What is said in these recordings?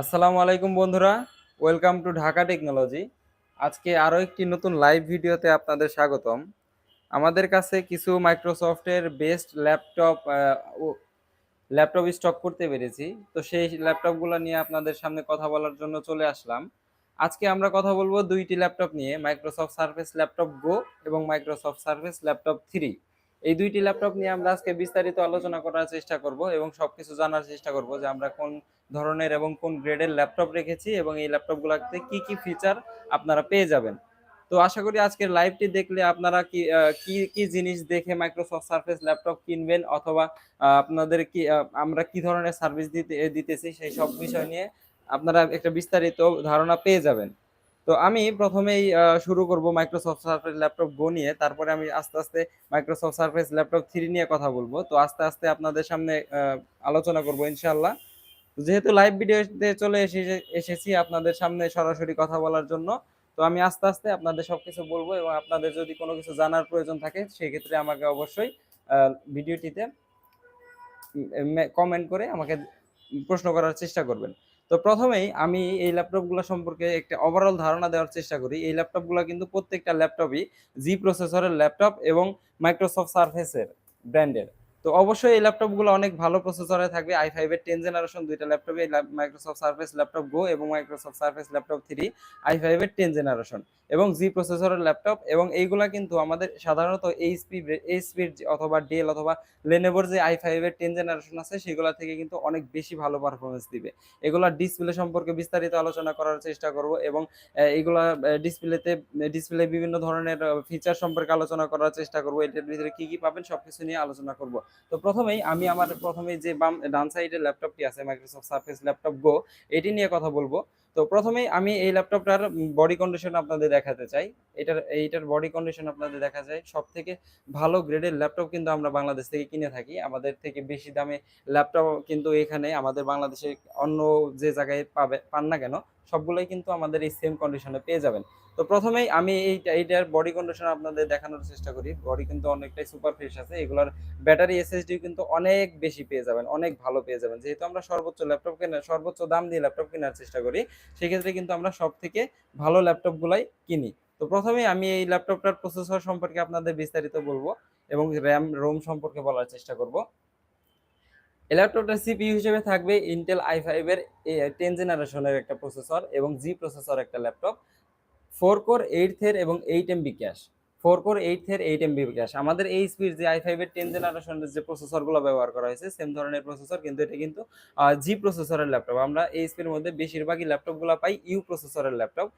আসসালামু আলাইকুম বন্ধুরা, ওয়েলকাম টু ঢাকা টেকনোলজি। আজকে আরও একটি নতুন লাইভ ভিডিওতে আপনাদের স্বাগতম। আমাদের কাছে কিছু মাইক্রোসফটের বেস্ট ল্যাপটপ ল্যাপটপ স্টক করতে পেরেছি। তো সেই ল্যাপটপগুলো নিয়ে আপনাদের সামনে কথা বলার জন্য চলে আসলাম। আজকে আমরা কথা বলব দুইটি ল্যাপটপ নিয়ে, মাইক্রোসফট সার্ফেস ল্যাপটপ গো এবং মাইক্রোসফট সার্ফেস ল্যাপটপ থ্রি। এই দুইটি ল্যাপটপ নিয়ে আমরা আজকে বিস্তারিত আলোচনা করার চেষ্টা করব এবং সবকিছু জানার চেষ্টা করব যে আমরা কোন ধরনের এবং কোন গ্রেডের ল্যাপটপ রেখেছি এবং এই ল্যাপটপগুলোতে কি কি ফিচার আপনারা পেয়ে যাবেন। তো আশা করি আজকের লাইভটি দেখলে আপনারা কি কি কি জিনিস দেখে মাইক্রোসফট সার্ফেস ল্যাপটপ কিনবেন অথবা আপনাদের কি আমরা কি ধরনের সার্ভিস দিতে, দিতেছি সেই সব বিষয় নিয়ে আপনারা একটা বিস্তারিত ধারণা পেয়ে যাবেন। তো আমি প্রথমেই শুরু করব মাইক্রোসফট সার্ফেস ল্যাপটপ গো নিয়ে। তারপরে আমি আস্তে আস্তে মাইক্রোসফট সার্ফেস ল্যাপটপ থ্রি নিয়ে কথা বলব। তো আস্তে আস্তে আপনাদের সামনে আলোচনা করব ইনশাল্লাহ যেহেতু লাইভ ভিডিওতে চলে এসে, এসেছি আপনাদের সামনে সরাসরি কথা বলার জন্য, তো আমি আস্তে আস্তে আপনাদের সবকিছু বলব এবং আপনাদের যদি কোনো কিছু জানার প্রয়োজন থাকে, সেক্ষেত্রে আমাকে অবশ্যই ভিডিওটিতে কমেন্ট করে আমাকে প্রশ্ন করার চেষ্টা করবেন। তো প্রথমেই আমি এই ল্যাপটপগুলো সম্পর্কে একটা ওভারঅল ধারণা দেওয়ার চেষ্টা করি। এই ল্যাপটপগুলো কিন্তু প্রত্যেকটা ল্যাপটপই জি প্রসেসরের ল্যাপটপ এবং মাইক্রোসফট সার্ফেসের ব্র্যান্ডের তো অবশ্যই এই ল্যাপটপগুলো অনেক ভালো প্রসেসরে থাকবে। আই ফাইভের টেন জেনারেশন দুইটা ল্যাপটপে মাইক্রোসফট সার্ফেস ল্যাপটপ গো এবং Microsoft surface laptop three I ফাইভের টেন জেনারেশন এবং জি প্রসেসরের ল্যাপটপ এবং এইগুলা কিন্তু আমাদের সাধারণত এইচপি এইচপির অথবা ডেল অথবা লেনেভোর যে আই ফাইভের টেন জেনারেশন আছে, সেগুলা থেকে কিন্তু অনেক বেশি ভালো পারফরমেন্স দিবে। এগুলা ডিসপ্লে সম্পর্কে বিস্তারিত আলোচনা করার চেষ্টা করব এবং এগুলা ডিসপ্লেতে ডিসপ্লে বিভিন্ন ধরনের ফিচার সম্পর্কে আলোচনা করার চেষ্টা করব। এটার ভিতরে কি কি পাবেন সব কিছু নিয়ে আলোচনা করব। তো প্রথমেই আমি আমার প্রথমেই যে বাম, ডান সাইডের ল্যাপটপটি আছে মাইক্রোসফট সার্ফেস ল্যাপটপ গো এটি নিয়ে কথা বলব। তো প্রথমেই আমি এই ল্যাপটপটার বডি কন্ডিশন আপনাদের দেখাতে চাই। এটার, এইটার বডি কন্ডিশন আপনাদের দেখা যায় সব থেকে ভালো গ্রেডের ল্যাপটপ কিন্তু আমরা বাংলাদেশ থেকে কিনে থাকি। আমাদের থেকে বেশি দামে ল্যাপটপ কিন্তু এখানে আমাদের বাংলাদেশে অন্য যে জায়গায় পাবে, পান না কেন সবগুলোই কিন্তু আমাদের এই সেম কন্ডিশনে পেয়ে যাবেন। তো প্রথমেই আমি এইটা, এইটার বডি কন্ডিশন আপনাদের দেখানোর চেষ্টা করি। বডি কিন্তু অনেকটাই সুপার ফ্রেশ আছে, এগুলোর ব্যাটারি এসএসডি কিন্তু অনেক বেশি পেয়ে যাবেন, অনেক ভালো পেয়ে যাবেন। যেহেতু আমরা সর্বোচ্চ ল্যাপটপ কেনার, সর্বোচ্চ দাম দিয়ে ল্যাপটপ কেনার চেষ্টা করি, সেক্ষেত্রে কিন্তু আমরা সব থেকে ভালো ল্যাপটপগুলাই কিনি। তো প্রথমেই আমি এই ল্যাপটপটার প্রসেসর সম্পর্কে আপনাদের বিস্তারিত বলব এবং র্যাম রোম সম্পর্কে বলার চেষ্টা করব। এই ল্যাপটপটার হিসেবে থাকবে ইন্টেল আই ফাইভের টেন জেনারেশনের একটা প্রসেসর এবং জি প্রসেসর একটা laptop four core eight thread এবং eight MB cache four core eight thread eight MB cache আমাদের এই স্পিড যে আই ফাইভের টেন জেনারেশনের যে প্রসেসরগুলো ব্যবহার করা হয়েছে সেম ধরনের প্রসেসর কিন্তু এটা কিন্তু জি প্রসেসরের ল্যাপটপ আমরা এই স্পিডের মধ্যে বেশিরভাগই ল্যাপটপগুলো পাই ইউ প্রসেসরের ল্যাপটপ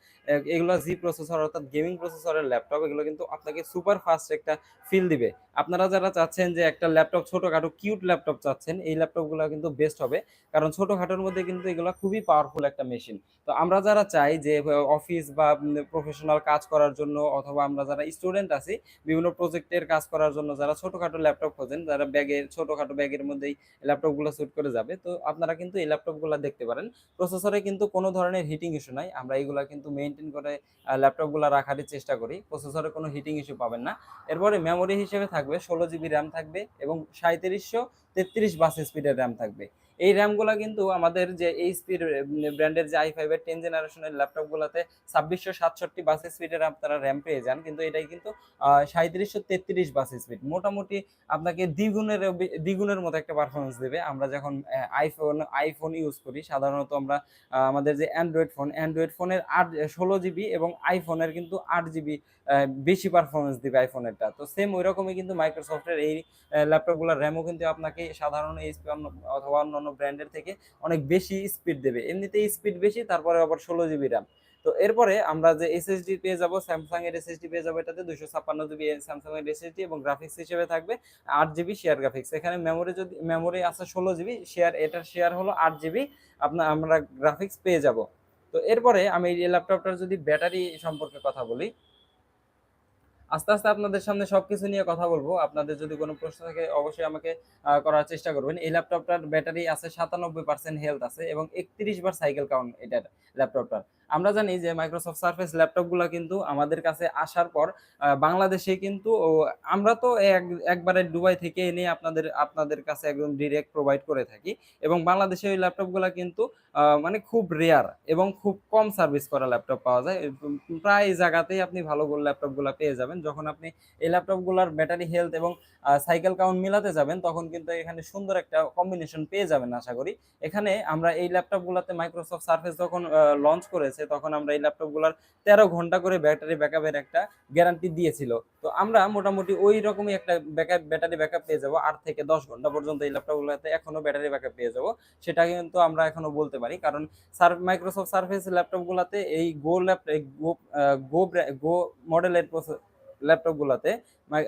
এগুলো জি প্রসেসর অর্থাৎ গেমিং প্রসেসরের ল্যাপটপ এগুলো কিন্তু আপনাকে সুপার ফাস্ট একটা ফিল দিবে। আপনারা যারা চাচ্ছেন যে একটা ল্যাপটপ, ছোটোখাটো কিউট ল্যাপটপ চাচ্ছেন, এই ল্যাপটপগুলো কিন্তু বেস্ট হবে। কারণ ছোটোখাটোর মধ্যে কিন্তু এগুলো খুবই পাওয়ারফুল একটা মেশিন তো আমরা যারা চাই যে অফিস বা প্রফেশনাল কাজ করার জন্য অথবা আমরা যারা স্টুডেন্ট আছি, বিভিন্ন প্রজেক্টের কাজ করার জন্য যারা ছোটোখাটো ল্যাপটপ খোঁজেন, যারা ব্যাগের, ছোটোখাটো ব্যাগের মধ্যেই ল্যাপটপগুলো স্যুট করে যাবে, তো আপনারা কিন্তু এই ল্যাপটপগুলো দেখতে পারেন। প্রসেসরে কিন্তু কোনো ধরনের হিটিং ইস্যু নাই। আমরা এগুলা কিন্তু মেনটেন করে ল্যাপটপগুলো রাখারই চেষ্টা করি। প্রসেসরে কোনো হিটিং ইস্যু পাবেন না। এরপরে মেমোরি হিসেবে থাকবে ষোলো জিবি র্যাম থাকবে এবং সাঁত্রিশশো তেত্রিশ বাস স্পিডের র্যাম থাকবে। এই র্যামগুলো কিন্তু আমাদের যে এই স্পিড ব্র্যান্ডের যে আই ফাইভের টেন জেনারেশনের ল্যাপটপগুলোতে ছাব্বিশশো সাতষট্টি বাস স্পিডের আপনারা র্যাম পেয়ে যান। কিন্তু এটাই কিন্তু সাঁত্রিশশো তেত্রিশ বাস স্পিড মোটামুটি আপনাকে দ্বিগুণের দ্বিগুণের মতো একটা পারফরমেন্স দেবে। আমরা যখন আইফোন আইফোন ইউজ করি, সাধারণত আমরা আমাদের যে অ্যান্ড্রয়েড ফোন অ্যান্ড্রয়েড ফোনের আট, ষোলো জিবি এবং আইফোনের কিন্তু আট জিবি বেশি পারফরমেন্স দিবে আইফোনেরটা তো সেম ওই রকমই কিন্তু মাইক্রোসফটের এই ল্যাপটপগুলোর র্যামও কিন্তু আপনাকে সাধারণ এইচপি অথবা অন্যান্য ব্র্যান্ডের থেকে অনেক বেশি স্পিড দেবে। এমনিতেই স্পিড বেশি, তারপরে আবার ষোলো জিবি র্যাম তো এরপরে আমরা যে এসএসডি পেয়ে যাব স্যামসাং এর এসএসডি পেয়ে যাব এটাতে দুশো ছাপ্পান্ন জিবি স্যামসাং এর এসএসডি এবং গ্রাফিক্স হিসেবে থাকবে আট জিবি শেয়ার গ্রাফিক্স এখানে মেমোরি যদি মেমোরি আছে ষোলো জিবি শেয়ার এটার শেয়ার হলো আট জিবি আপনার, আমরা গ্রাফিক্স পেয়ে যাব। তো এরপরে আমি এই ল্যাপটপটার যদি ব্যাটারি সম্পর্কে কথা বলি আস্তে আস্তে আপনাদের সামনে সবকিছু নিয়ে কথা বলব। আপনাদের যদি কোনো প্রশ্ন থাকে, অবশ্যই আমাকে করার চেষ্টা করবেন। এই ল্যাপটপটার ব্যাটারি আছে সাতানব্বই হেলথ আছে এবং একত্রিশ বার সাইকেল কাউন্ট এটার ল্যাপটপটার। আমরা জানি যে মাইক্রোসফট সার্ফেস ল্যাপটপগুলো কিন্তু আমাদের কাছে আসার পর বাংলাদেশে কিন্তু আমরা তো এক- একবারে দুবাই থেকে এনে আপনাদের আপনাদের কাছে একদম ডিরেক্ট প্রোভাইড করে থাকি। এবং বাংলাদেশে ওই ল্যাপটপগুলো কিন্তু মানে খুব রেয়ার এবং খুব কম সার্ভিস করা ল্যাপটপ পাওয়া যায়। প্রায় জায়গাতেই আপনি ভালো ল্যাপটপগুলো পেয়ে যাবেন। যখন আপনি এই ল্যাপটপগুলোর ব্যাটারি হেলথ এবং সাইকেল কাউন্ট মিলাতে যাবেন, তখন কিন্তু এখানে সুন্দর একটা কম্বিনেশন পেয়ে যাবেন আশা করি। এখানে আমরা এই ল্যাপটপগুলোতে মাইক্রোসফট সার্ফেস যখন লঞ্চ করেছে তখন আমরা এই ল্যাপটপগুলোর তেরো ঘণ্টা করে ব্যাটারি ব্যাকআপের একটা গ্যারান্টি দিয়েছিল। তো আমরা মোটামুটি ওই রকমই একটা ব্যাকআপ ব্যাটারি ব্যাকআপ পেয়ে যাব। আট থেকে দশ ঘণ্টা পর্যন্ত এই ল্যাপটপগুলোতে এখনও ব্যাটারি ব্যাকআপ পেয়ে যাব। সেটা কিন্তু আমরা এখনও বলতে পারি। কারণ মাইক্রোসফট সার্ফেস ল্যাপটপগুলোতে এই গো ল্যাপ গো গো গো মডেলের ল্যাপটপগুলোতে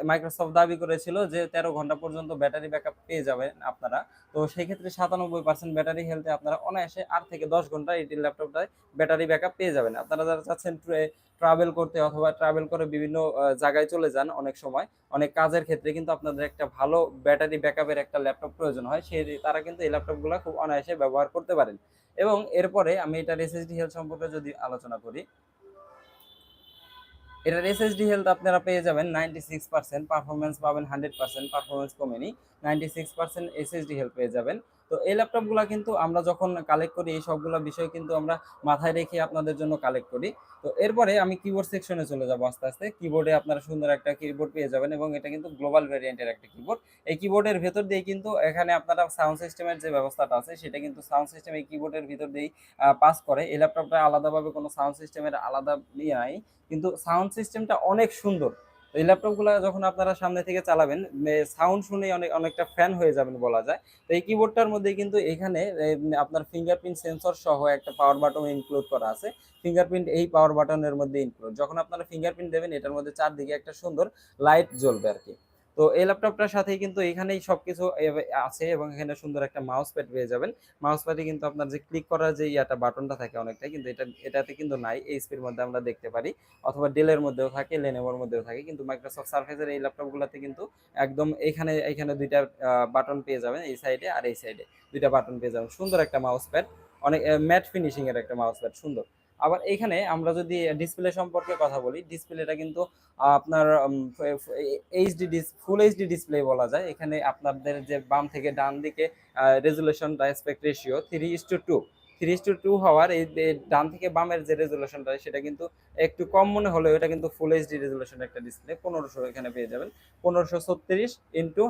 মাইক্রোসফট দাবি করেছিল যে তেরো ঘণ্টা পর্যন্ত ব্যাটারি ব্যাকআপ পেয়ে যাবেন আপনারা। তো সেই ক্ষেত্রে সাতানব্বই পার্সেন্ট ব্যাটারি হেলথে আপনারা অনায়াসে আট থেকে দশ ঘণ্টা এই ল্যাপটপটায় ব্যাটারি ব্যাকআপ পেয়ে যাবেন। আপনারা যারা চাচ্ছেন ট্রাভেল করতে অথবা ট্রাভেল করে বিভিন্ন জায়গায় চলে যান অনেক সময়, অনেক কাজের ক্ষেত্রে কিন্তু আপনাদের একটা ভালো ব্যাটারি ব্যাকআপের একটা ল্যাপটপ প্রয়োজন হয় সেই তারা কিন্তু এই ল্যাপটপগুলো খুব অনায়াসে ব্যবহার করতে পারেন। এবং এরপরে আমি এটার এসএসডি হেলথ সম্পর্কে যদি আলোচনা করি এটার এসএসডি হেলথ আপনারা পেয়ে যাবেন নাইনটি সিক্স পার্সেন্ট পারফরমেন্স পাবেন হান্ড্রেড পার্সেন্ট পারফরমেন্স কমেনি ninety six percent SSD health পেয়ে যাবেন। তো এই ল্যাপটপগুলো কিন্তু আমরা যখন কালেক্ট করি, এই সবগুলো বিষয় কিন্তু আমরা মাথায় রেখে আপনাদের জন্য কালেক্ট করি। তো এরপরে আমি কিবোর্ড সেকশনে চলে যাব আস্তে আস্তে। কিবোর্ডে আপনারা সুন্দর একটা কিবোর্ড পেয়ে যাবেন এবং এটা কিন্তু গ্লোবাল ভ্যারিয়েন্টের একটা কিবোর্ড এই কিবোর্ডের ভেতর দিয়ে কিন্তু এখানে আপনারা সাউন্ড সিস্টেমের যে ব্যবস্থাটা আছে, সেটা কিন্তু সাউন্ড সিস্টেম এই কিবোর্ডের ভিতর দিয়েই পাস করে। এই ল্যাপটপটা আলাদাভাবে কোনো সাউন্ড সিস্টেমের আলাদা ইয়ে নাই। কিন্তু সাউন্ড সিস্টেমটা অনেক সুন্দর। এই ল্যাপটপগুলো যখন আপনারা সামনে থেকে চালাবেন সাউন্ড শুনে অনেক, অনেকটা ফ্যান হয়ে যাবেন বলা যায়। তো এই কিবোর্ডটার মধ্যে কিন্তু এখানে আপনার ফিঙ্গারপ্রিন্ট সেন্সর সহ একটা পাওয়ার বাটন ইনক্লুড করা আছে। ফিঙ্গারপ্রিন্ট এই পাওয়ার বাটনের মধ্যে ইনক্লুড যখন আপনারা ফিঙ্গারপ্রিন্ট দেবেন, এটার মধ্যে চারদিকে একটা সুন্দর লাইট জ্বলবে আর কি। তো এই ল্যাপটপটার সাথেই কিন্তু এখানেই সবকিছু এ- আছে এবং এখানে সুন্দর একটা মাউস প্যাড পেয়ে যাবেন। মাউস প্যাডে কিন্তু আপনার যে ক্লিক করার যে ইয়াটা বাটনটা থাকে অনেকটা কিন্তু এটা, এটাতে কিন্তু নাই এইচপির মধ্যে আমরা দেখতে পারি। অথবা ডেলের মধ্যেও থাকে লেনেভোর মধ্যেও থাকে, কিন্তু মাইক্রোসফট সার্ফেসের এই ল্যাপটপগুলোতে কিন্তু একদম এখানে এখানে দুইটা বাটন পেয়ে যাবেন এই সাইডে আর এই সাইডে দুইটা বাটন পেয়ে যাবেন। সুন্দর একটা মাউস প্যাড অনেক ম্যাট ফিনিশিং এর একটা মাউস প্যাড সুন্দর। আবার এখানে আমরা যদি ডিসপ্লে সম্পর্কে কথা বলি ডিসপ্লেটা কিন্তু আপনার এইচডি ডিস ফুল এইচডি ডিসপ্লে বলা যায়। এখানে আপনাদের যে বাম থেকে ডান দিকে রেজুলেশনটা aspect ratio three is to two three to two হওয়ার এই ডান থেকে বামের যে রেজুলেশনটা সেটা কিন্তু একটু কম মনে হলেও এটা কিন্তু ফুল এইচডি রেজুলেশনের একটা ডিসপ্লে পনেরোশো এখানে পেয়ে যাবেন। পনেরোশো ছত্রিশ ইন্টু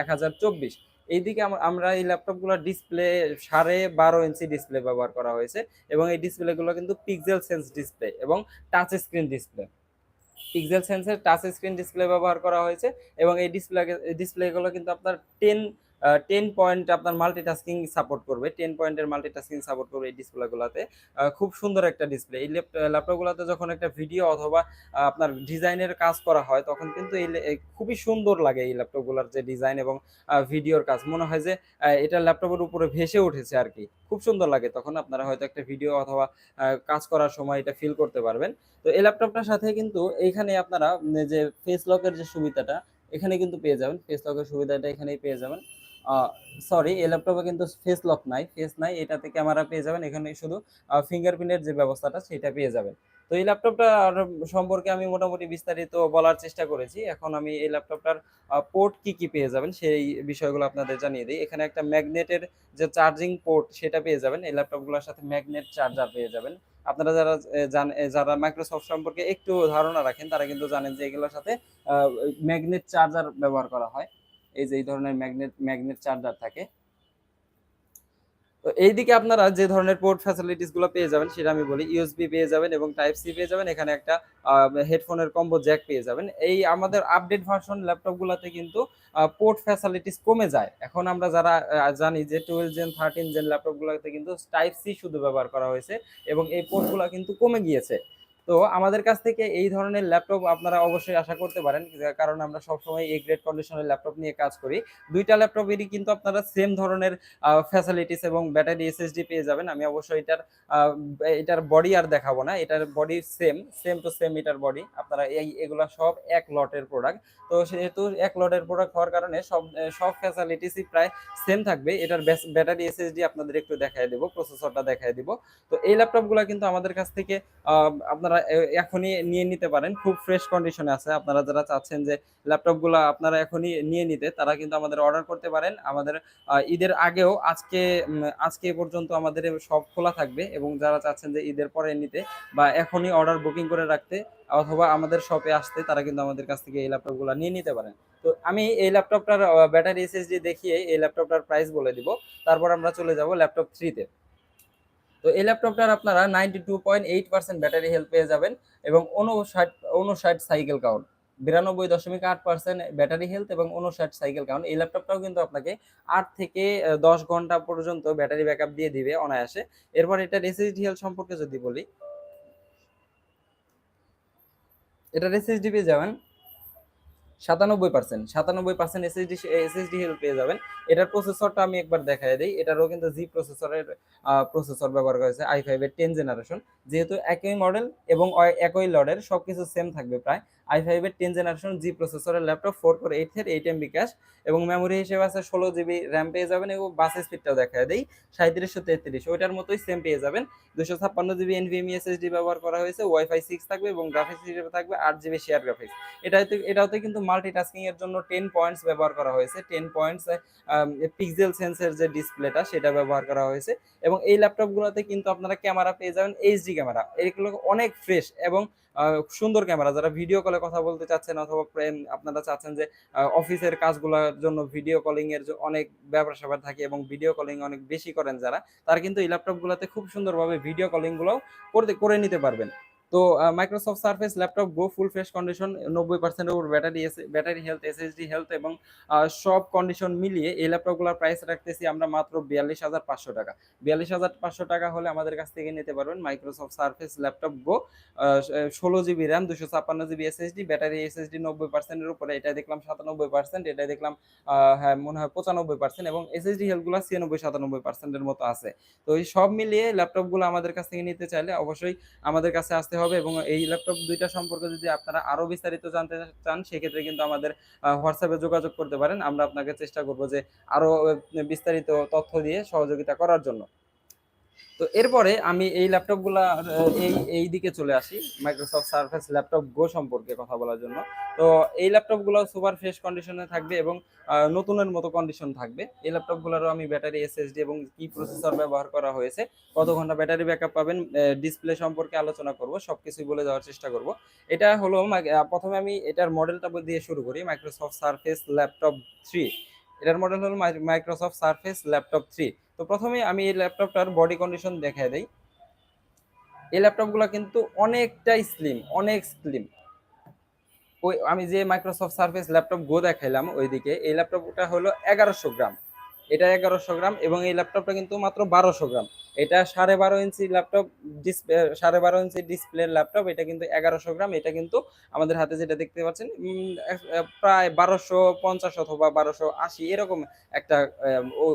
এক হাজার চব্বিশ। এইদিকে আমরা এই ল্যাপটপগুলোর ডিসপ্লে সাড়ে বারো ইঞ্চি ডিসপ্লে ব্যবহার করা হয়েছে এবং এই ডিসপ্লেগুলো কিন্তু পিক্সেল সেন্স ডিসপ্লে এবং টাচ স্ক্রিন ডিসপ্লে পিকজেল সেন্সের টাচ স্ক্রিন ডিসপ্লে ব্যবহার করা হয়েছে এবং এই ডিসপ্লে ডিসপ্লেগুলো কিন্তু আপনার টেন টেন পয়েন্ট আপনার মাল্টিটাস্কিং সাপোর্ট করবে টেন পয়েন্টের মাল্টিটাস্কিং সাপোর্ট করবে এই ডিসপ্লেগুলোতে খুব সুন্দর একটা ডিসপ্লে এই ল্যাপটপগুলোতে যখন একটা ভিডিও অথবা আপনার ডিজাইনের কাজ করা হয়, তখন কিন্তু এই খুবই সুন্দর লাগে এই ল্যাপটপগুলোর যে ডিজাইন এবং ভিডিওর কাজ। মনে হয় যে এটা ল্যাপটপের উপরে ভেসে উঠেছে আর কি। খুব সুন্দর লাগে। তখন আপনারা হয়তো একটা ভিডিও অথবা কাজ করার সময় এটা ফিল করতে পারবেন। তো এই ল্যাপটপটার সাথে কিন্তু এইখানে আপনারা যে ফেস লকের যে সুবিধাটা, এখানে কিন্তু পেয়ে যাবেন। ফেস লকের সুবিধাটা এখানেই পেয়ে যাবেন। সরি এই ল্যাপটপে কিন্তু ফেস লক নাই ফেস নাই, এটাতে ক্যামেরা পেয়ে যাবেন। এখানে শুধু ফিঙ্গারপ্রিন্টের যে ব্যবস্থাটা, সেটা পেয়ে যাবেন। তো এই ল্যাপটপটা সম্পর্কে আমি মোটামুটি বিস্তারিত বলার চেষ্টা করেছি। এখন আমি এই ল্যাপটপটার পোর্ট কি কি পেয়ে যাবেন, সেই বিষয়গুলো আপনাদের জানিয়ে দিই। এখানে একটা ম্যাগনেটের যে চার্জিং পোর্ট সেটা পেয়ে যাবেন। এই ল্যাপটপগুলোর সাথে ম্যাগনেট চার্জার পেয়ে যাবেন। আপনারা যারা যারা মাইক্রোসফট সম্পর্কে একটু ধারণা রাখেন, তারা কিন্তু জানেন যে এগুলোর সাথে ম্যাগনেট চার্জার ব্যবহার করা হয়। এই যে, এই ধরনের ম্যাগনেট ম্যাগনেট চার্জার থাকে। তো এইদিকে আপনারা যে ধরনের পোর্ট ফ্যাসিলিটিসগুলো পেয়ে যাবেন, সেটা আমি বলি ইউএসবি পেয়ে যাবেন এবং টাইপ সি পেয়ে যাবেন। এখানে একটা হেডফোনের কম্বো জ্যাক পেয়ে যাবেন। এই আমাদের আপডেট ভার্সন ল্যাপটপ গুলাতে কিন্তু পোর্ট ফ্যাসিলিটিস কমে যায়। এখন আমরা যারা জানি যে twelve gen thirteen gen laptop গুলোতে কিন্তু টাইপ সি শুধু ব্যবহার করা হয়েছে এবং এই পোর্টগুলা কিন্তু কমে গিয়েছে। তো আমাদের কাছ থেকে এই ধরনের ল্যাপটপ আপনারা অবশ্যই আশা করতে পারেন কারণ আমরা সবসময় এই গ্রেড কন্ডিশনের ল্যাপটপ নিয়ে কাজ করি। দুইটা ল্যাপটপেরই কিন্তু আপনারা সেম ধরনের ফ্যাসিলিটিস এবং ব্যাটারি এসএসডি পেয়ে যাবেন। আমি অবশ্যই এটার এটার বডি আর দেখাবো না এটার body same same to same এটার বডি আপনারা এই এগুলা সব এক লটের প্রোডাক্ট তো সেহেতু এক লটের প্রোডাক্ট হওয়ার কারণে সব সব ফ্যাসিলিটিসই প্রায় সেম থাকবে। এটার ব্যাটারি এসএসডি আপনাদের একটু দেখায় দেবো প্রসেসরটা দেখায় দিব। তো এই ল্যাপটপগুলো কিন্তু আমাদের কাছ থেকে আহ, আপনারা এখনই নিয়ে নিতে পারেন। খুব ফ্রেশ কন্ডিশনে আছে। আপনারা যারা চাচ্ছেন যে ল্যাপটপগুলো আপনারা এখনই নিয়ে নিতে, তারা কিন্তু আমাদের অর্ডার করতে পারেন। আমাদের ঈদের আগেও আজকে আজকে পর্যন্ত আমাদের সব খোলা থাকবে এবং যারা চাচ্ছেন যে ঈদের পরে নিতে বা এখনই অর্ডার বুকিং করে রাখতে অথবা আমাদের শপে আসতে, তারা কিন্তু আমাদের কাছ থেকে এই ল্যাপটপগুলো নিয়ে নিতে পারেন। তো আমি এই ল্যাপটপটার ব্যাটারি এসএসডি দেখিয়ে এই ল্যাপটপটার প্রাইস বলে দিব। তারপর আমরা চলে যাব ল্যাপটপ থ্রিতে তো এই ল্যাপটপটার আপনারা ninety two point eight percent battery help পেয়ে যাবেন এবং উনষাট উনষাট সাইকেল কাউন্ট বিরানব্বই দশমিক আট পার্সেন্ট ব্যাটারি হেলথ এবং উনষাট সাইকেল কাউন্ট এই ল্যাপটপটাও কিন্তু আপনাকে আট থেকে দশ ঘণ্টা পর্যন্ত ব্যাটারি ব্যাকআপ দিয়ে দিবে অনায়াসে। এরপর এটার এসএসডি হেলথ সম্পর্কে যদি বলি এটার এসএসডি পেয়ে যাবেন। সাতানব্বই পার্সেন্ট সাতানব্বই পার্সেন্ট এসএসডি এসএসডি হেল পেয়ে যাবেন। এটার প্রসেসরটা আমি একবার দেখাই দিই। এটারও কিন্তু জি প্রসেসরের প্রসেসর ব্যবহার করা হয়েছে আই ফাইভের টেন জেনারেশন যেহেতু একই মডেল এবং একই লডের সব কিছু সেম থাকবে প্রায়। আই ফাইভের টেন জেনারেশন জি প্রসেসরের ল্যাপটপ ফোর ফোর এইট এর এইট এমবি ক্যাশ এবং মেমোরি হিসেবে আছে ষোলো জিবি র্যাম পেয়ে যাবেন এবং বাস স্পিডটাও দেখা দেয় সাঁত্রিশশো তেত্রিশ। ওইটার মতোই সেম পেয়ে যাবেন। দুশো ছাপ্পান্ন জিবি এনভিএমই এসএসডি ব্যবহার করা হয়েছে ওয়াইফাই সিক্স থাকবে এবং গ্রাফিক্স হিসেবে থাকবে আট জিবি শেয়ার গ্রাফিক্স এটাতে এটাতে কিন্তু মাল্টিটাস্কিং এর জন্য টেন পয়েন্টস ব্যবহার করা হয়েছে। টেন পয়েন্টস পিক্সেল সেন্সের যে ডিসপ্লেটা সেটা ব্যবহার করা হয়েছে এবং এই ল্যাপটপগুলোতে কিন্তু আপনারা ক্যামেরা পেয়ে যাবেন এইচডি ক্যামেরা এগুলো অনেক ফ্রেশ এবং সুন্দর ক্যামেরা যারা ভিডিও কলে কথা বলতে চাচ্ছেন অথবা আপনারা চাচ্ছেন যে অফিসের কাজগুলোর জন্য ভিডিও কলিং এর অনেক ব্যাপার সেবার থাকে এবং ভিডিও কলিং অনেক বেশি করেন যারা, তারা কিন্তু এই ল্যাপটপগুলোতে খুব সুন্দরভাবে ভিডিও কলিংগুলো করতে, করে নিতে পারবেন। তো Microsoft surface laptop go full fresh condition নব্বই পার্সেন্টের উপর battery battery health SSD health এবং সব কন্ডিশন মিলিয়ে এই ল্যাপটপগুলোর প্রাইস রাখতেছি আমরা মাত্র বিয়াল্লিশ হাজার পাঁচশো টাকা। বিয়াল্লিশ হাজার পাঁচশো টাকা হলে আমাদের কাছ থেকে নিতে পারবেন মাইক্রোসফট সার্ফেস ল্যাপটপ গো ষোলো জিবি র্যাম দুশো ছাপ্পান্ন জিবি এসএসডি ব্যাটারি এসএসডি নব্বই পার্সেন্টের উপরে এটা দেখলাম সাতানব্বই পার্সেন্ট এটা দেখলাম হ্যাঁ মনে হয় পঁচানব্বই পার্সেন্ট এবং এসএসডি হেলথগুলো ছিয়ানব্বই সাতানব্বই পার্সেন্টের মতো আছে। তো এই সব মিলিয়ে ল্যাপটপগুলো আমাদের কাছ থেকে নিতে চাইলে অবশ্যই আমাদের কাছে আসতে হবে। এবং এই ল্যাপটপ দুইটা সম্পর্কে যদি আপনারা আরও বিস্তারিত জানতে চান, সেক্ষেত্রে কিন্তু আমাদের হোয়াটসঅ্যাপে যোগাযোগ করতে পারেন। আমরা আপনাকে চেষ্টা করব যে আরও বিস্তারিত তথ্য দিয়ে সহযোগিতা করার জন্য। তো এরপরে আমি এই ল্যাপটপগুলা এই এই দিকে চলে আসি মাইক্রোসফট সার্ফেস ল্যাপটপ গো সম্পর্কে কথা বলার জন্য। তো এই ল্যাপটপগুলো সুপার ফ্রেশ কন্ডিশনে থাকবে এবং নতুনের মতো কন্ডিশন থাকবে। এই ল্যাপটপগুলোরও আমি ব্যাটারি এসএসডি এবং কি প্রসেসর ব্যবহার করা হয়েছে, কত ঘণ্টা ব্যাটারি ব্যাকআপ পাবেন ডিসপ্লে সম্পর্কে আলোচনা করব, সবকিছুই বলে দেওয়ার চেষ্টা করব। এটা হলো প্রথমে আমি এটার মডেলটা দিয়ে শুরু করি মাইক্রোসফট সার্ফেস ল্যাপটপ থ্রি এটার মডেল হলো মাইক্রোসফট সার্ফেস ল্যাপটপ থ্রি তো প্রথমে আমি এই ল্যাপটপটার বডি কন্ডিশন দেখা দেই। এই ল্যাপটপগুলো কিন্তু অনেকটাই স্লিম অনেক স্লিম ওই আমি যে মাইক্রোসফট সার্ফেস ল্যাপটপ গো দেখাইলাম ওইদিকে, এই ল্যাপটপটা হলো এগারোশো গ্রাম। এটা এগারোশো গ্রাম এবং এই ল্যাপটপটা কিন্তু মাত্র বারোশো গ্রাম। এটা সাড়ে বারো ইঞ্চি ল্যাপটপ ডিসপ্লে সাড়ে বারো ইঞ্চি ডিসপ্লের ল্যাপটপ, এটা কিন্তু এগারোশো গ্রাম। এটা কিন্তু আমাদের হাতে যেটা দেখতে পাচ্ছেন প্রায় বারোশো পঞ্চাশ অথবা বারোশো আশি এরকম একটা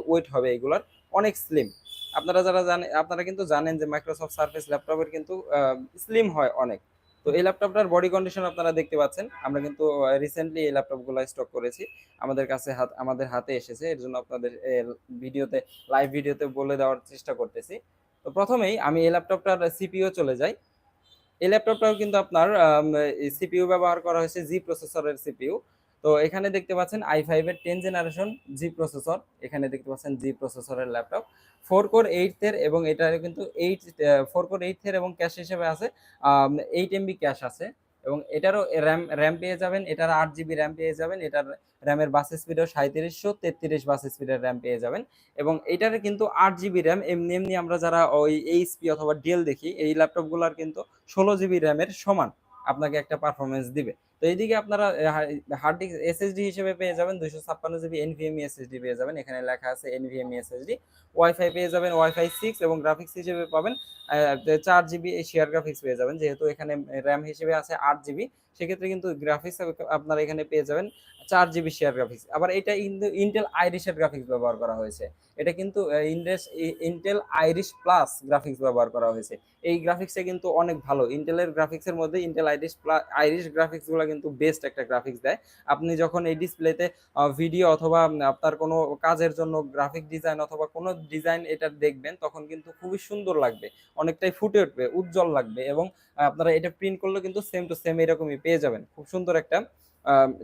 ওয়েট হবে এগুলার। অনেক স্লিম আপনারা যারা জানেন আপনারা কিন্তু জানেন যে মাইক্রোসফট সার্ফেস ল্যাপটপের কিন্তু স্লিম হয় অনেক। তো এই ল্যাপটপটার বডি কন্ডিশন আপনারা দেখতে পাচ্ছেন। আমরা কিন্তু রিসেন্টলি এই ল্যাপটপগুলো স্টক করেছি। আমাদের কাছে হাত, আমাদের হাতে এসেছে। এর জন্য আপনাদের ভিডিওতে লাইভ ভিডিওতে বলে দেওয়ার চেষ্টা করতেছি। তো প্রথমেই আমি এই ল্যাপটপটার সিপিও চলে যাই। এই ল্যাপটপটাও কিন্তু আপনার সিপিইউ ব্যবহার করা হয়েছে জি প্রসেসরের সিপিইউ তো এখানে দেখতে পাচ্ছেন আই ফাইভের টেন জেনারেশন জি প্রসেসর এখানে দেখতে পাচ্ছেন জি প্রসেসরের ল্যাপটপ ফোর কোর এইট এর এবং এটার কিন্তু এইট ফোর কোর এইট এর এবং ক্যাশ হিসেবে আছে এইট এমবি ক্যাশ আছে এবং এটারও র্যাম র্যাম পেয়ে যাবেন, এটার আট জিবি র্যাম পেয়ে যাবেন, এটার র্যামের বাস স্পিডও সাঁত্রিশশো তেত্রিশ বাস স্পিডের র্যাম পেয়ে যাবেন এবং এটার কিন্তু আট জিবি র্যাম এমনি এমনি আমরা যারা ওই এইচপি অথবা ডেল দেখি, এই ল্যাপটপগুলোর কিন্তু ষোলো জিবি র্যামের সমান, আপনাকে একটা পারফরমেন্স দিবে। তো এইদিকে আপনারা হার্ড ডিস্ক এসএসডি হিসেবে পেয়ে যাবেন। দুইশো ছাপ্পান্ন জিবি এনভিএমই এসএসডি পেয়ে যাবেন। এখানে লেখা আছে এনভিএমই এসএসডি ওয়াইফাই পেয়ে যাবেন ওয়াইফাই সিক্স এবং গ্রাফিক্স হিসেবে পাবেন। চার জিবি শেয়ার গ্রাফিক্স পেয়ে যাবেন। যেহেতু এখানে র্যাম হিসেবে আছে আট জিবি, সেক্ষেত্রে কিন্তু গ্রাফিক্স আপনারা এখানে পেয়ে যাবেন চার জিবি শেয়ার গ্রাফিক্স আবার এটা ইন্টেল আইরিশের গ্রাফিক্স ব্যবহার করা হয়েছে। এটা কিন্তু ইন্ডেস ইন্টেল আইরিশ প্লাস গ্রাফিক্স ব্যবহার করা হয়েছে। এই গ্রাফিক্সে কিন্তু অনেক ভালো। ইন্টেলের গ্রাফিক্সের মধ্যে ইন্টেল আইরিশ প্লাস আইরিশ গ্রাফিক্সগুলো কিন্তু বেস্ট একটা গ্রাফিক্স দেয়। আপনি যখন এই ডিসপ্লেতে ভিডিও অথবা আপনার কোনো কাজের জন্য গ্রাফিক ডিজাইন অথবা কোনো ডিজাইন এটা দেখবেন, তখন কিন্তু খুবই সুন্দর লাগবে। অনেকটাই ফুটে উঠবে, উজ্জ্বল লাগবে এবং আপনারা এটা প্রিন্ট করলে কিন্তু সেম টু সেম এরকমই পেয়ে যাবেন। খুব সুন্দর একটা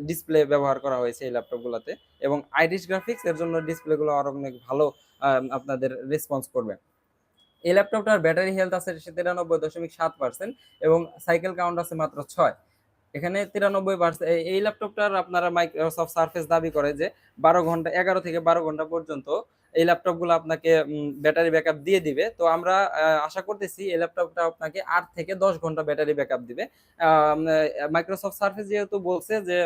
ডিসপ্লে ব্যবহার করা হয়েছে এই ল্যাপটপগুলোতে এবং আইরিশ গ্রাফিক্স এর জন্য ডিসপ্লেগুলো আরও অনেক ভালো আপনাদের রেসপন্স করবে। এই ল্যাপটপটার ব্যাটারি হেলথ আছে তিরানব্বই দশমিক সাত পার্সেন্ট এবং সাইকেল কাউন্ট আছে মাত্র ছয়। এখানে তিরানব্বই পার্সেন্ট এই ল্যাপটপটার আপনারা মাইক্রোসফট সার্ফেস দাবি করে যে বারো ঘণ্টা এগারো থেকে বারো ঘণ্টা পর্যন্ত এই ল্যাপটপগুলো আপনাকে ব্যাটারি ব্যাকআপ দিয়ে দিবে। তো আমরা আশা করতেছি এই ল্যাপটপটা আপনাকে আট থেকে দশ ঘণ্টা ব্যাটারি ব্যাকআপ দিবে। মাইক্রোসফট সার্ফেস যেহেতু বলছে যে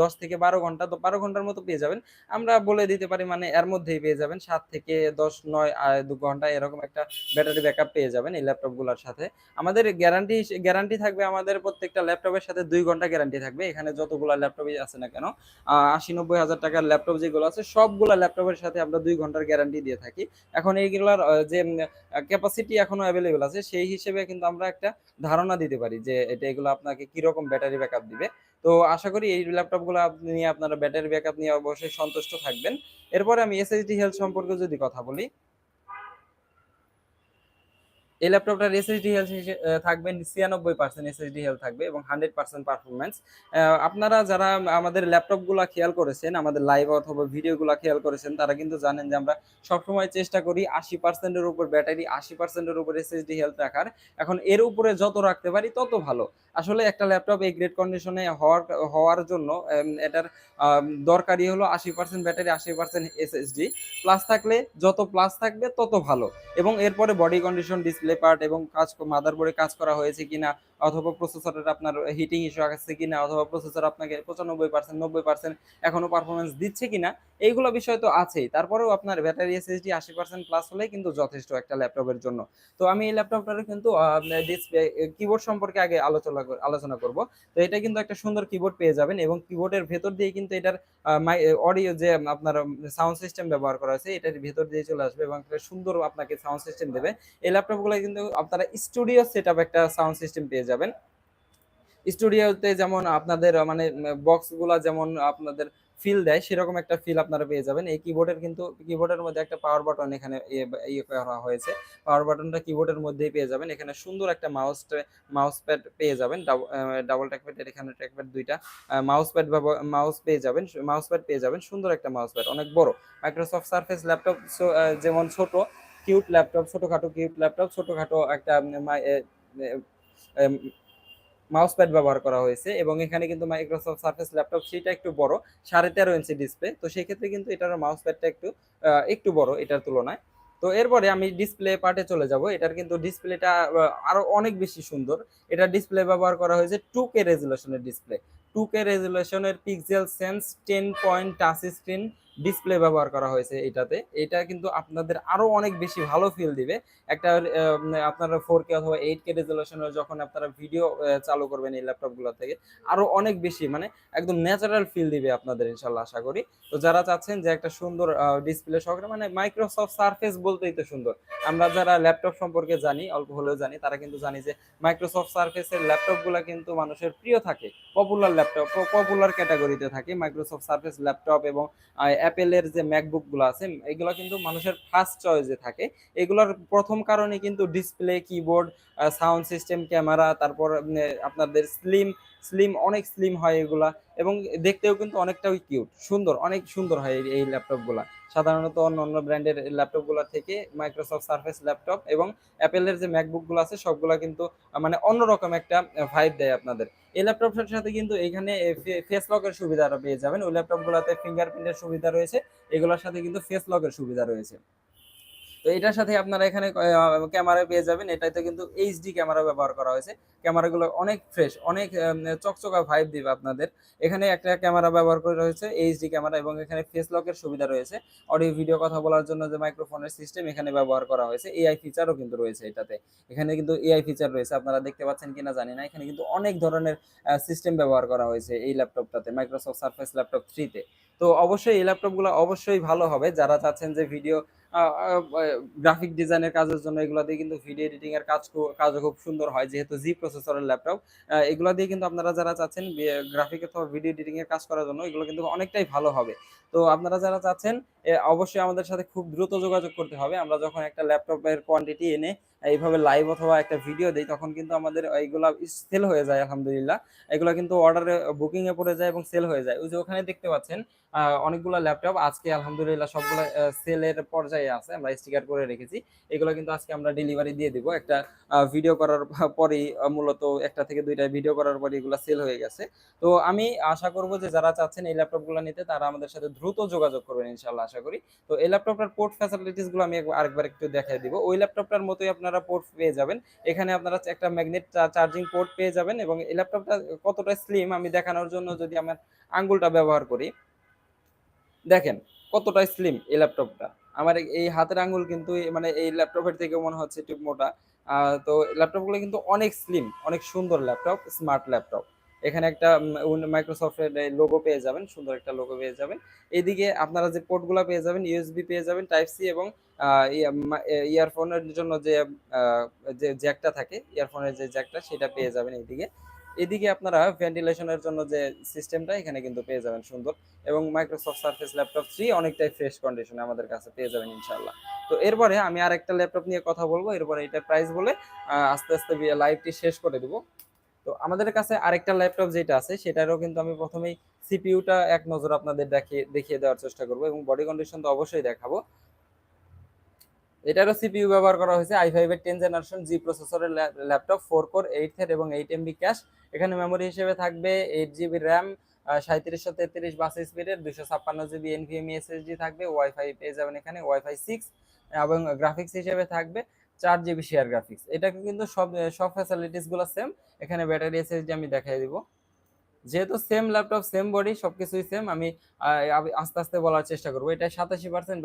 দশ থেকে বারো ঘণ্টা, তো বারো ঘণ্টার মতো পেয়ে যাবেন। আমরা বলে দিতে পারি মানে এর মধ্যেই পেয়ে যাবেন সাত থেকে দশ, নয় দু ঘণ্টা এরকম একটা ব্যাটারি ব্যাকআপ পেয়ে যাবেন এই ল্যাপটপগুলোর সাথে। আমাদের গ্যারান্টি গ্যারান্টি থাকবে আমাদের প্রত্যেকটা ল্যাপটপের সাথে দুই ঘণ্টা গ্যারান্টি থাকবে। এখানে যতগুলো ল্যাপটপই আছে না কেন আশি নব্বই হাজার টাকার ল্যাপটপ যেগুলো আছে, সবগুলো ল্যাপটপের সাথে আমরা দুই ঘণ্টা ঘণ্টার গ্যারান্টি দিয়ে থাকি। এখন এইগুলার যে ক্যাপাসিটি এখনও অ্যাভেলেবেল আছে, সেই হিসেবে কিন্তু আমরা একটা ধারণা দিতে পারি যে, এটা, এগুলো আপনাকে কীরকম ব্যাটারি ব্যাকআপ দিবে। তো আশা করি এই ল্যাপটপগুলো নিয়ে আপনারা ব্যাটারি ব্যাকআপ নিয়ে অবশ্যই সন্তুষ্ট থাকবেন। এরপরে আমি এসএসডি হেলথ সম্পর্কে যদি কথা বলি এই ল্যাপটপটার এসএসডি হেলথ থাকবে ছিয়ানব্বই পার্সেন্ট এসএসডি হেলথ থাকবে এবং হান্ড্রেড পার্সেন্ট পারফরমেন্স আপনারা যারা আমাদের ল্যাপটপগুলো খেয়াল করেছেন, আমাদের লাইভ অথবা ভিডিওগুলো খেয়াল করেছেন, তারা কিন্তু জানেন যে আমরা সবসময় চেষ্টা করি আশি পার্সেন্টের উপর ব্যাটারি, আশি পার্সেন্টের উপর এসএসডি হেলথ রাখার। এখন এর উপরে যত রাখতে পারি তত ভালো। আসলে একটা ল্যাপটপ এই গ্রেড কন্ডিশনে হওয়ার হওয়ার জন্য এটার দরকারি হলো আশি পার্সেন্ট ব্যাটারি, আশি পার্সেন্ট এসএসডি প্লাস থাকলে যত প্লাস থাকবে তত ভালো। এবং এরপরে বডি কন্ডিশন ডিসপ্লে পার্ট এবং কাজ মাদারবোর্ডে কাজ করা হয়েছে কিনা অথবা প্রসেসরের আপনার হিটিং ইস্যু আছে কিনা, অথবা প্রসেসর আপনাকে পঁচানব্বই পার্সেন্ট নব্বই পার্সেন্ট এখনও পারফরমেন্স দিচ্ছে কিনা, এইগুলো বিষয় তো আছেই। তারপরেও আপনার ব্যাটারি এসএসডি আশি পার্সেন্ট প্লাস হলে কিন্তু যথেষ্ট একটা ল্যাপটপের জন্য। তো আমি এই ল্যাপটপটার কিন্তু ডিসপ্লে কিবোর্ড সম্পর্কে আগে আলোচনা আলোচনা করব। তো এটা কিন্তু একটা সুন্দর কিবোর্ড পেয়ে যাবেন এবং কিবোর্ডের ভেতর দিয়ে কিন্তু এটার অডিও যে আপনার সাউন্ড সিস্টেম ব্যবহার করা হয়েছে, এটার ভেতর দিয়ে চলে আসবে এবং সুন্দর আপনাকে সাউন্ড সিস্টেম দেবে। এই ল্যাপটপগুলো কিন্তু আপনারা স্টুডিও সেট একটা সাউন্ড সিস্টেম পেয়ে যাবেন। স্টুডিওতে যেমন আপনাদের মানে বক্সগুলা যেমন আপনাদের ফিল দেয়, সেরকম একটা ফিল আপনারা পেয়ে যাবেন। এই কিবোর্ডের কিন্তু কিবোর্ডের মধ্যে একটা পাওয়ার বাটন এখানে ইয়ে করা হয়েছে। পাওয়ার বাটনটা কিবোর্ডের মধ্যেই পেয়ে যাবেন। এখানে সুন্দর একটা মাউস মাউস প্যাড পেয়ে যাবেন। ডাবল ট্র্যাক প্যাড এখানে ট্র্যাক প্যাড দুইটা। মাউস প্যাড মাউস পেয়ে যাবেন মাউস প্যাড পেয়ে যাবেন। সুন্দর একটা মাউস প্যাড অনেক বড়। মাইক্রোসফট সার্ফেস ল্যাপটপ যেমন ছোট কিউট ল্যাপটপ ছোটখাটো কিউট ল্যাপটপ ছোটখাটো একটা মাউস প্যাড ব্যবহার করা হয়েছে এবং এখানে কিন্তু মাইক্রোসফট সার্ফেস ল্যাপটপ সেটা একটু বড়, সাড়ে তেরো ইঞ্চি ডিসপ্লে তো সেই ক্ষেত্রে কিন্তু এটার মাউস প্যাডটা একটু একটু বড় এটার তুলনায়। তো এরপরে আমি ডিসপ্লে পার্টে চলে যাব। এটার কিন্তু ডিসপ্লেটা আরও অনেক বেশি সুন্দর। এটা ডিসপ্লে ব্যবহার করা হয়েছে টু কে রেজুলেশনের display two K রেজুলেশনের pixel sense ten point touch screen display ব্যবহার করা হয়েছে এটাতে। এটা কিন্তু আপনাদের আরও অনেক বেশি ভালো ফিল দিবে। একটা আপনারা ফোর কে অথবা এইট কে রেজলিউশনের যখন আপনারা ভিডিও চালু করবেন এই ল্যাপটপগুলো থেকে, আরও অনেক বেশি মানে একদম ন্যাচারাল ফিল দিবে আপনাদের ইনশাল্লাহ আশা করি। তো যারা চাচ্ছেন যে একটা সুন্দর ডিসপ্লে সহকারে মানে মাইক্রোসফট সার্ফেস বলতেই তো সুন্দর। আমরা যারা ল্যাপটপ সম্পর্কে জানি, অল্প হলেও জানি, তারা কিন্তু জানি যে মাইক্রোসফট সার্ফেসের ল্যাপটপগুলো কিন্তু মানুষের প্রিয় থাকে। পপুলার ল্যাপটপ পপুলার ক্যাটাগরিতে থাকে মাইক্রোসফট সার্ফেস ল্যাপটপ এবং অ্যাপেলের যে ম্যাকবুকগুলো আছে, এগুলো কিন্তু মানুষের ফার্স্ট চয়েসে থাকে। এগুলোর প্রথম কারণে কিন্তু display keyboard sound system camera তারপর আপনাদের স্লিম স্লিম অনেক স্লিম হয় এগুলা এবং দেখতেও কিন্তু অনেকটা কিউট সুন্দর, অনেক সুন্দর হয় এই ল্যাপটপগুলা সাধারণত অন্য অন্য ব্র্যান্ডের ল্যাপটপগুলো থেকে মাইক্রোসফট সার্ফেস ল্যাপটপ এবং অ্যাপেলের যে ম্যাকবুকগুলো আছে, সবগুলা কিন্তু মানে অন্যরকম একটা ভাইব দেয় আপনাদের। এই ল্যাপটপটার সাথে কিন্তু এখানে ফেস লকের সুবিধা পেয়ে যাবেন। ওই ল্যাপটপগুলোতে ফিঙ্গারপ্রিন্টের সুবিধা রয়েছে, এগুলোর সাথে কিন্তু ফেস লকের সুবিধা রয়েছে। তো এটার সাথে আপনারা এখানে ক্যামেরা পেয়ে যাবেন। এটাতে কিন্তু এইচডি ক্যামেরা ব্যবহার করা হয়েছে। ক্যামেরাগুলো অনেক ফ্রেশ অনেক চকচকা ভাইব দিবে আপনাদের। এখানে একটা ক্যামেরা ব্যবহার করা হয়েছে এইচডি ক্যামেরা এবং এখানে ফেস লকের সুবিধা রয়েছে। অডিও ভিডিও কথা বলার জন্য যে মাইক্রোফোনের সিস্টেম এখানে ব্যবহার করা হয়েছে। এআই ফিচারও কিন্তু রয়েছে এটাতে। এখানে কিন্তু এআই ফিচার রয়েছে। আপনারা দেখতে পাচ্ছেন কিনা জানি না। এখানে কিন্তু অনেক ধরনের সিস্টেম ব্যবহার করা হয়েছে এই ল্যাপটপটাতে মাইক্রোসফট সার্ফেস ল্যাপটপ থ্রিতে তো অবশ্যই এই ল্যাপটপগুলো অবশ্যই ভালো হবে। যারা চাচ্ছেন যে ভিডিও গ্রাফিক ডিজাইনের কাজের জন্য এগুলো দিয়ে কিন্তু ভিডিও এডিটিং এর কাজ কাজও খুব সুন্দর হয়, যেহেতু জি প্রসেসরের ল্যাপটপ এগুলো দিয়ে কিন্তু আপনারা যারা চাচ্ছেন গ্রাফিক অথবা ভিডিও এডিটিং এর কাজ করার জন্য, এগুলো কিন্তু অনেকটাই ভালো হবে। তো আপনারা যারা চাচ্ছেন অবশ্যই আমাদের সাথে খুব দ্রুত যোগাযোগ করতে হবে। আমরা যখন একটা ল্যাপটপের কোয়ান্টিটি এনে এইভাবে লাইভ অথবা একটা ভিডিও দেই, তখন কিন্তু আমাদের এইগুলা সেল হয়ে যায়, আলহামদুলিল্লাহ। এগুলো কিন্তু অর্ডারে বুকিং এ পড়ে যায় এবং সেল হয়ে যায়। ওই যে ওখানে দেখতে পাচ্ছেন অনেকগুলো ল্যাপটপ আজকে আলহামদুলিল্লাহ সবগুলো সেলের পর্যায়ে আছে, আমরা স্টিকার করে রেখেছি। এগুলো কিন্তু আজকে আমরা ডেলিভারি দিয়ে দিব। একটা ভিডিও করার পরেই মূলত একটা থেকে দুইটা ভিডিও করার পরে এগুলো সেল হয়ে গেছে। তো আমি আশা করব যে যারা চাচ্ছেন এই ল্যাপটপগুলো নিতে, তারা আমাদের সাথে দ্রুত যোগাযোগ করবেন ইনশাল্লাহ আশা করি। তো এই ল্যাপটপটার পোর্ট ফ্যাসিলিটিসগুলো আমি আরেকবার একটু দেখাই দিব। ওই ল্যাপটপটার মতোই আপনারা পোর্ট পেয়ে যাবেন। এখানে আপনারা একটা ম্যাগনেট চার্জিং পোর্ট পেয়ে যাবেন এবং এই ল্যাপটপটা কতটা স্লিম আমি দেখানোর জন্য যদি আমার আঙ্গুলটা ব্যবহার করি। দেখেন, কতটা স্লিম এই ল্যাপটপটা আমার এই- হাতের আঙ্গুল কিন্তু মানে এই ল্যাপটপের থেকে মনে হচ্ছে একটু মোটা। তো ল্যাপটপগুলো কিন্তু অনেক স্লিম অনেক সুন্দর ল্যাপটপ স্মার্ট ল্যাপটপ এখানে একটা মাইক্রোসফটের লোগো পেয়ে যাবেন, সুন্দর একটা লোগো পেয়ে যাবেন। এদিকে আপনারা যে পোর্টগুলো পেয়ে যাবেন ইউএসবি পেয়ে যাবেন টাইপ সি এবং ইয়ারফোনের জন্য যে জ্যাকটা থাকে ইয়ারফোনের যে জ্যাকটা সেটা পেয়ে যাবেন এইদিকে এদিকে আপনারা ভেন্টিলেশনের জন্য যে সিস্টেমটা, এখানে কিন্তু পেয়ে যাবেন সুন্দর। এবং মাইক্রোসফট সার্ফেস ল্যাপটপ থ্রি অনেকটাই ফ্রেশ কন্ডিশনে আমাদের কাছে পেয়ে যাবেন ইনশাল্লাহ তো এরপরে আমি আর একটা ল্যাপটপ নিয়ে কথা বলব। এরপরে এটার প্রাইস বলে আস্তে আস্তে লাইভটি শেষ করে দিব। তো আমাদের কাছে আরেকটা ল্যাপটপ যেটা আছে, সেটারও কিন্তু আমি প্রথমেই সিপিইউটা এক নজর আপনাদের দেখিয়ে দেওয়ার চেষ্টা করব এবং বডি কন্ডিশন তো অবশ্যই দেখাবো। এটারও সিপিইউ ব্যবহার করা হয়েছে আই ফাইভ এর টেন জেনারেশন জি প্রসেসরের laptop four core eight thread এবং এইট এমবি ক্যাশ এখানে মেমোরি হিসেবে থাকবে এইট জিবি র্যাম সাঁত্রিশশো তেত্রিশ বাস স্পিডের দুশো ছাপ্পান্ন জিবি এনভিএমই এসএসডি থাকবে ওয়াইফাই পেয়ে যাবেন এখানে ওয়াইফাই সিক্স এবং গ্রাফিক্স হিসেবে থাকবে চার জিবি শেয়ার গ্রাফিক্স এটাকে কিন্তু সব সব ফ্যাসিলিটিসগুলো সেম এখানে ব্যাটারি এসএসডি আমি দেখাই দিব। যেহেতু সেম ল্যাপটপ সেম বডি সবকিছুই সেম আমি আস্তে আস্তে বলার চেষ্টা করব। এটা সাতাশি পার্সেন্ট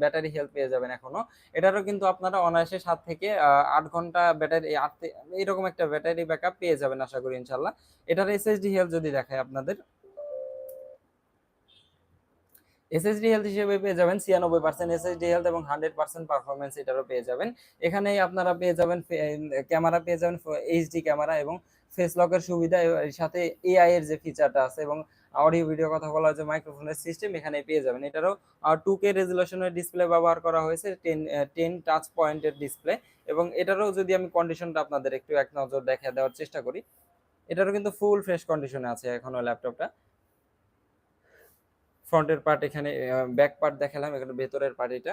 ব্যাটারি হেলথ পেয়ে যাবেন এখনও। এটারও কিন্তু আপনারা অনায়াসে সাত থেকে আট ঘণ্টা ব্যাটারি আট এইরকম একটা ব্যাটারি ব্যাকআপ পেয়ে যাবেন আশা করি ইনশাল্লাহ এটার এসএসডি হেলথ যদি দেখায় আপনাদের। এসএসডি হেলথ হিসেবে পেয়ে যাবেন ছিয়ানব্বই পার্সেন্ট এসএসডি হেলথ এবং হান্ড্রেড পার্সেন্ট পারফরমেন্স এটারও পেয়ে যাবেন। এখানেই আপনারা পেয়ে যাবেন ক্যামেরা পেয়ে যাবেন এইচডি ক্যামেরা এবং ফেস লকের সুবিধা এর সাথে এআই এর যে ফিচারটা আছে এবং অডিও ভিডিও কথা বলার যে মাইক্রোফোনের সিস্টেম এখানে পেয়ে যাবেন। এটারও টু কে রেজুলেশনের ডিসপ্লে ব্যবহার করা হয়েছে টেন টেন টাচ পয়েন্টের ডিসপ্লে এবং এটারও যদি আমি কন্ডিশনটা আপনাদের একটু এক নজর দেখা দেওয়ার চেষ্টা করি, এটারও কিন্তু ফুল ফ্রেশ কন্ডিশনে আছে এখনও ল্যাপটপটা ফ্রন্টের পার্ট এখানে ব্যাক পার্ট দেখালাম, এখানে ভেতরের পার্ট এটা।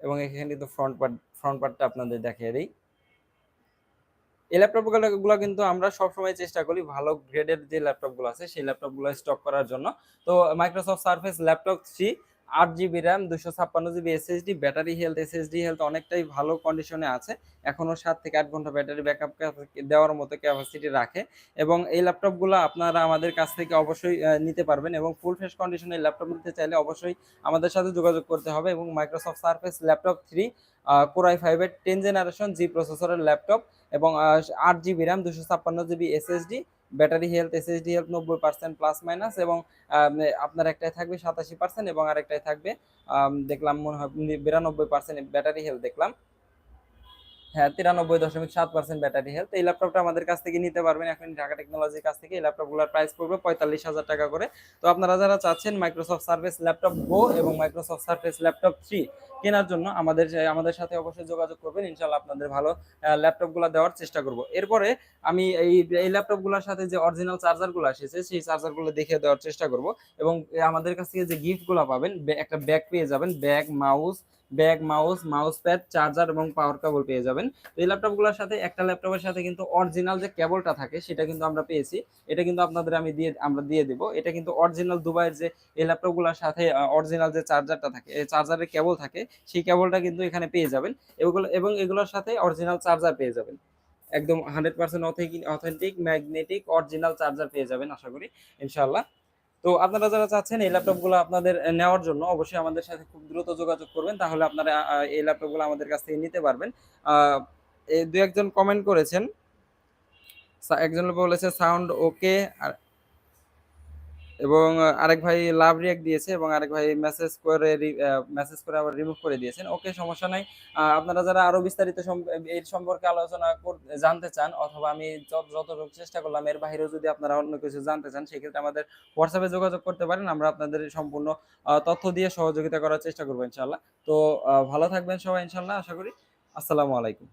এবং এখানে কিন্তু ফ্রন্ট পার্ট ফ্রন্ট পার্টটা আপনাদের দেখিয়ে দিই। এই ল্যাপটপগুলো গুলো কিন্তু আমরা সবসময় চেষ্টা করি ভালো গ্রেডের যে ল্যাপটপগুলো আছে, সেই ল্যাপটপগুলো স্টক করার জন্য। তো মাইক্রোসফট সার্ফেস ল্যাপটপ থ্রি আট জিবি র্যাম দুশো ছাপ্পান্ন GB SSD battery health SSD health অনেকটাই ভালো কন্ডিশনে আছে। এখনও সাত থেকে আট ঘণ্টা ব্যাটারি ব্যাকআপ দেওয়ার মতো ক্যাপাসিটি রাখে। এবং এই ল্যাপটপগুলো আপনারা আমাদের কাছ থেকে অবশ্যই নিতে পারবেন এবং ফুল ফ্রেশ কন্ডিশনে ল্যাপটপ নিতে চাইলে অবশ্যই আমাদের সাথে যোগাযোগ করতে হবে এবং Microsoft surface laptop three core i ফাইভের টেন জেনারেশন জি প্রসেসরের ল্যাপটপ এবং আট জিবি র্যাম দুশো ছাপ্পান্ন GB SSD battery health SSD health নব্বই পার্সেন্ট প্লাস মাইনাস এবং আপনার একটাই থাকবে সাতাশি পার্সেন্ট এবং আরেকটাই থাকবে দেখলাম মনে হয় বিরানব্বই পার্সেন্ট ব্যাটারি হেলথ দেখলাম। হ্যাঁ তিরানব্বই দশমিক সাত পার্সেন্ট ব্যাটারি হেলথ এই ল্যাপটপটা আমাদের কাছ থেকে নিতে পারবেন। এখন ঢাকা টেকনোলজির কাছ থেকে এই ল্যাপটপগুলোর প্রাইস পড়বে পঁয়তাল্লিশ হাজার টাকা করে। তো আপনারা যারা চাচ্ছেন মাইক্রোসফট সার্ভিস ল্যাপটপ গো এবং মাইক্রোসফট সার্ভিস ল্যাপটপ থ্রি কেনার জন্য আমাদের আমাদের সাথে অবশ্যই যোগাযোগ করবেন। ইনশাল্লাহ আপনাদের ভালো ল্যাপটপগুলো দেওয়ার চেষ্টা করব। এরপরে আমি এই এই ল্যাপটপগুলোর সাথে যে অরিজিনাল চার্জারগুলো এসেছে সেই চার্জারগুলো দেখে দেওয়ার চেষ্টা করব। এবং আমাদের কাছ থেকে যে গিফটগুলো পাবেন একটা ব্যাগ পেয়ে যাবেন। Bag mouse bag, mouse mouse pad charger এবং পাওয়ার কেবল পেয়ে যাবেন। এই ল্যাপটপগুলোর সাথে, একটা ল্যাপটপের সাথে কিন্তু অরিজিনাল যে কেবলটা থাকে, সেটা কিন্তু আমরা পেয়েছি। এটা কিন্তু আপনাদের আমি দিয়ে, আমরা দিয়ে দিব। এটা কিন্তু অরিজিনাল দুবাইয়ের যে এই ল্যাপটপগুলোর সাথে অরিজিনাল যে চার্জারটা থাকে চার্জারের কেবল থাকে, সেই কেবলটা কিন্তু এখানে পেয়ে যাবেন। এগুলো, এবং এগুলোর সাথে অরিজিনাল চার্জার পেয়ে যাবেন। একদম hundred percent authentic magnetic original charger পেয়ে যাবেন, আশা করি। ইনশাল্লাহ তো আপনারা যারা চাচ্ছেন এই ল্যাপটপগুলো আপনাদের নেওয়ার জন্য, অবশ্যই আমাদের সাথে খুব দ্রুত যোগাযোগ করবেন। তাহলে আপনারা এই ল্যাপটপগুলো আমাদের কাছ থেকে নিতে পারবেন। দু একজন কমেন্ট করেছেন। একজন বলেছে সাউন্ড ওকে আর এবং আরেক ভাই লাভ রিয়াক্ট দিয়েছে এবং আরেক ভাই মেসেজ করে মেসেজ করে আবার রিমুভ করে দিয়েছেন। ওকে, সমস্যা নাই। আপনারা যারা আরও বিস্তারিত এর সম্পর্কে আলোচনা জানতে চান অথবা আমি যত- যতটুকু চেষ্টা করলাম, এর বাইরেও যদি আপনারা অন্য কিছু জানতে চান, সেক্ষেত্রে আমাদের হোয়াটসঅ্যাপে যোগাযোগ করতে পারেন। আমরা আপনাদের সম্পূর্ণ তথ্য দিয়ে সহযোগিতা করার চেষ্টা করব ইনশাল্লাহ তো ভালো থাকবেন সবাই ইনশাল্লাহ আশা করি। আসসালামু আলাইকুম।